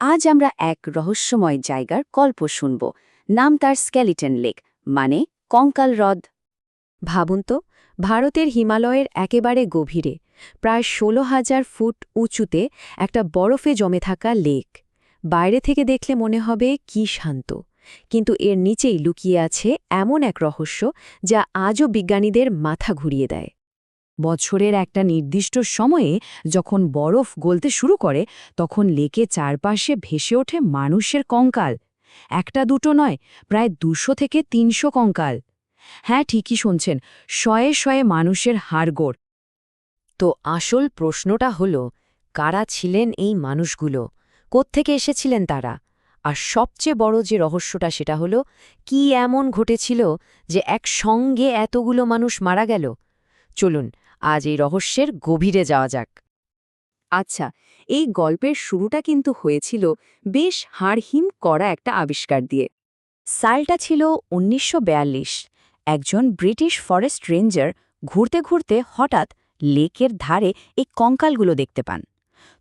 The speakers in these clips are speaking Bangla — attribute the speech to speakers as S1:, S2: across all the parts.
S1: আজ আমরা এক রহস্যময় জায়গার গল্প শুনব। নাম তার স্কেলিটন লেক মানে কঙ্কাল হ্রদ।
S2: ভাবুন তো, ভারতের হিমালয়ের একেবারে গভীরে, প্রায় ষোলো হাজার ফুট উঁচুতে একটা বরফে জমে থাকা লেক। বাইরে থেকে দেখলে মনে হবে কি শান্ত। কিন্তু এর নিচেই লুকিয়ে আছে এমন এক রহস্য যা আজও বিজ্ঞানীদের মাথা ঘুরিয়ে দেয়।
S1: বছরের একটা নির্দিষ্ট সময়ে যখন বরফ গলতে শুরু করে, তখন লেকে চারপাশে ভেসে ওঠে মানুষের কঙ্কাল। একটা দুটো নয়, প্রায় দুশো থেকে তিনশো কঙ্কাল। হ্যাঁ ঠিকই শুনছেন, শয়ে শয়ে মানুষের হাড়গোড়।
S2: তো আসল প্রশ্নটা হল, কারা ছিলেন এই মানুষগুলো? কোত্থেকে এসেছিলেন তারা? আর সবচেয়ে বড় যে রহস্যটা সেটা হল, কি এমন ঘটেছিল যে এক সঙ্গে এতগুলো মানুষ মারা গেল? চলুন আজ এই রহস্যের গভীরে যাওয়া যাক।
S1: আচ্ছা এই গল্পের শুরুটা কিন্তু হয়েছিল বেশ হাড়হিম করা একটা আবিষ্কার দিয়ে। সালটা ছিল উনিশশো একজন ব্রিটিশ ফরেস্ট রেঞ্জার ঘুরতে ঘুরতে হঠাৎ লেকের ধারে এই কঙ্কালগুলো দেখতে পান।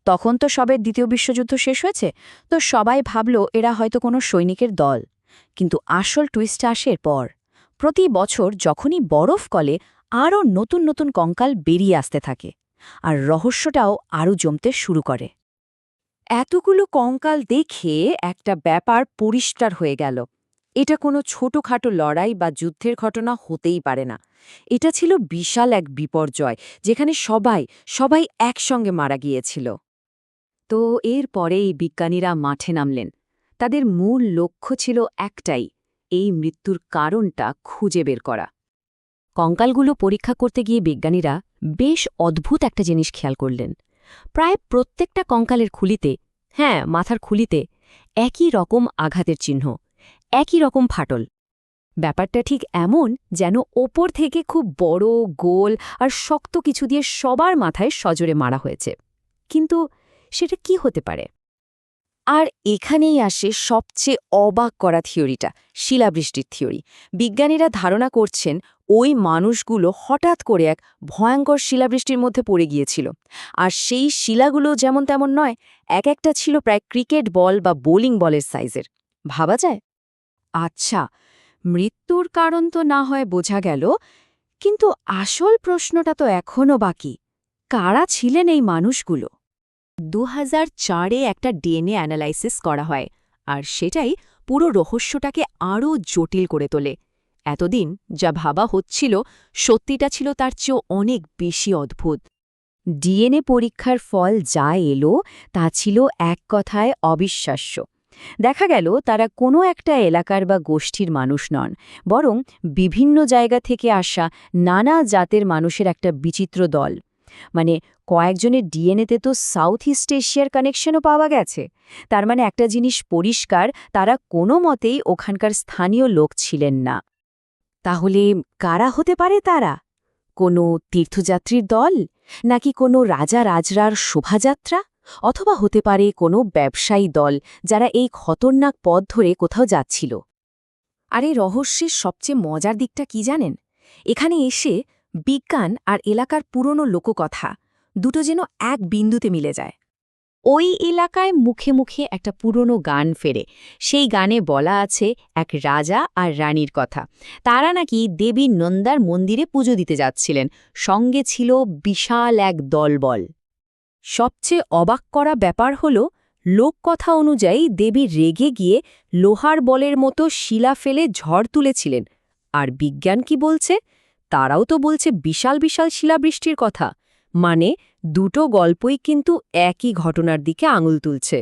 S1: তখন তো সবে দ্বিতীয় বিশ্বযুদ্ধ শেষ হয়েছে, তো সবাই ভাবল এরা হয়তো কোনো সৈনিকের দল। কিন্তু আসল টুইস্ট আসে পর প্রতি বছর যখনই বরফ কলে আরও নতুন নতুন কঙ্কাল বেরিয়ে আসতে থাকে আর রহস্যটাও আরও জমতে শুরু করে। এতগুলো কঙ্কাল দেখে একটা ব্যাপার পরিষ্কার হয়ে গেল। এটা কোনো ছোটখাটো লড়াই বা যুদ্ধের ঘটনা হতেই পারে না। এটা ছিল বিশাল এক বিপর্যয় যেখানে সবাই সবাই একসঙ্গে মারা গিয়েছিল। তো এর পরেই বিজ্ঞানীরা মাঠে নামলেন। তাদের মূল লক্ষ্য ছিল একটাই, এই মৃত্যুর কারণটা খুঁজে বের করা। কঙ্কালগুলো পরীক্ষা করতে গিয়ে বিজ্ঞানীরা বেশ অদ্ভুত একটা জিনিস খেয়াল করলেন। প্রায় প্রত্যেকটা কঙ্কালের খুলিতে হ্যাঁ মাথার খুলিতে একই রকম আঘাতের চিহ্ন, একই রকম ফাটল। ব্যাপারটা ঠিক এমন যেন ওপর থেকে খুব বড়, গোল আর শক্ত কিছু দিয়ে সবার মাথায় সজোরে মারা হয়েছে। কিন্তু সেটা কি হতে পারে? আর এখানেই আসে সবচেয়ে অবাক করা থিওরিটা, শিলাবৃষ্টির থিওরি। বিজ্ঞানীরা ধারণা করছেন ওই মানুষগুলো হঠাৎ করে এক ভয়ঙ্কর শিলাবৃষ্টির মধ্যে পড়ে গিয়েছিল। আর সেই শিলাগুলো যেমন তেমন নয়, এক একটা ছিল প্রায় ক্রিকেট বল বা বোলিং বলের সাইজের। ভাবা যায়? আচ্ছা মৃত্যুর কারণ তো না হয় বোঝা গেল, কিন্তু আসল প্রশ্নটা তো এখনও বাকি। কারা ছিলেন এই মানুষগুলো? দু চারে একটা ডিএনএ অ্যানালাইসিস করা হয়, আর সেটাই পুরো রহস্যটাকে আরও জটিল করে তোলে। এতদিন যা ভাবা হচ্ছিল সত্যিটা ছিল তার চেয়েও অনেক বেশি অদ্ভুত। ডিএনএ পরীক্ষার ফল যা এলো তা ছিল এক কথায় অবিশ্বাস্য। দেখা গেল তারা কোনো একটা এলাকার বা গোষ্ঠীর মানুষ নন, বরং বিভিন্ন জায়গা থেকে আসা নানা জাতের মানুষের একটা বিচিত্র দল। মানে কয়েকজনের ডিএনএতে তো সাউথ ইস্ট এশিয়ার কানেকশনও পাওয়া গেছে। তার মানে একটা জিনিস পরিষ্কার, তারা কোনো মতেই ওখানকার স্থানীয় লোক ছিলেন না। তাহলে কারা হতে পারে তারা? কোনো তীর্থযাত্রীর দল? নাকি কোনো রাজা রাজরার শোভাযাত্রা? অথবা হতে পারে কোনো ব্যবসায়ী দল যারা এই খতরনাক পথ ধরে কোথাও যাচ্ছিল? আর এই রহস্যের সবচেয়ে মজার দিকটা কি জানেন? এখানে এসে বিজ্ঞান আর এলাকার পুরনো লোককথা, দুটো যেন এক বিন্দুতে মিলে যায়। ওই এলাকায় মুখে মুখে একটা পুরনো গান ফেরে। সেই গানে বলা আছে এক রাজা আর রানীর কথা। তারা নাকি দেবী নন্দার মন্দিরে পুজো দিতে যাচ্ছিলেন। সঙ্গে ছিল বিশাল এক দলবল। সবচেয়ে অবাক করা ব্যাপার হল, লোককথা অনুযায়ী দেবী রেগে গিয়ে লোহার বলের মতো শিলা ফেলে ঝড় তুলেছিলেন। আর বিজ্ঞান কি বলছে? তারাও তো বলছে বিশাল বিশাল শিলাবৃষ্টির কথা। মানে দুটো গল্পই কিন্তু একই ঘটনার দিকে আঙুল তুলছে।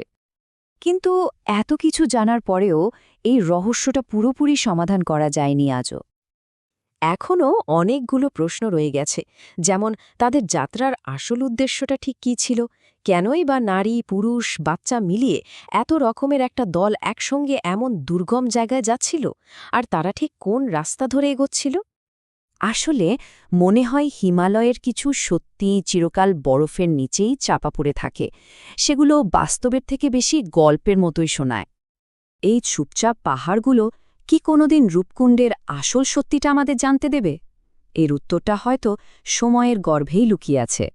S1: কিন্তু এত কিছু জানার পরেও এই রহস্যটা পুরোপুরি সমাধান করা যায়নি আজও। এখনও অনেকগুলো প্রশ্ন রয়ে গেছে, যেমন তাদের যাত্রার আসল উদ্দেশ্যটা ঠিক কী ছিল? কেনই বা নারী, পুরুষ, বাচ্চা মিলিয়ে এত রকমের একটা দল একসঙ্গে এমন দুর্গম জায়গায় যাচ্ছিল? আর তারা ঠিক কোন রাস্তা ধরে এগোচ্ছিল? আসলে মনে হয় হিমালয়ের কিছু সত্যি চিরকাল বরফের নিচেই চাপা পড়ে থাকে। সেগুলো বাস্তবের থেকে বেশি গল্পের মতোই শোনায়। এই চুপচাপ পাহাড়গুলো কি কোনোদিন রূপকুণ্ডের আসল সত্যিটা আমাদের জানতে দেবে? এর উত্তরটা হয়তো সময়ের গর্ভেই লুকিয়ে আছে।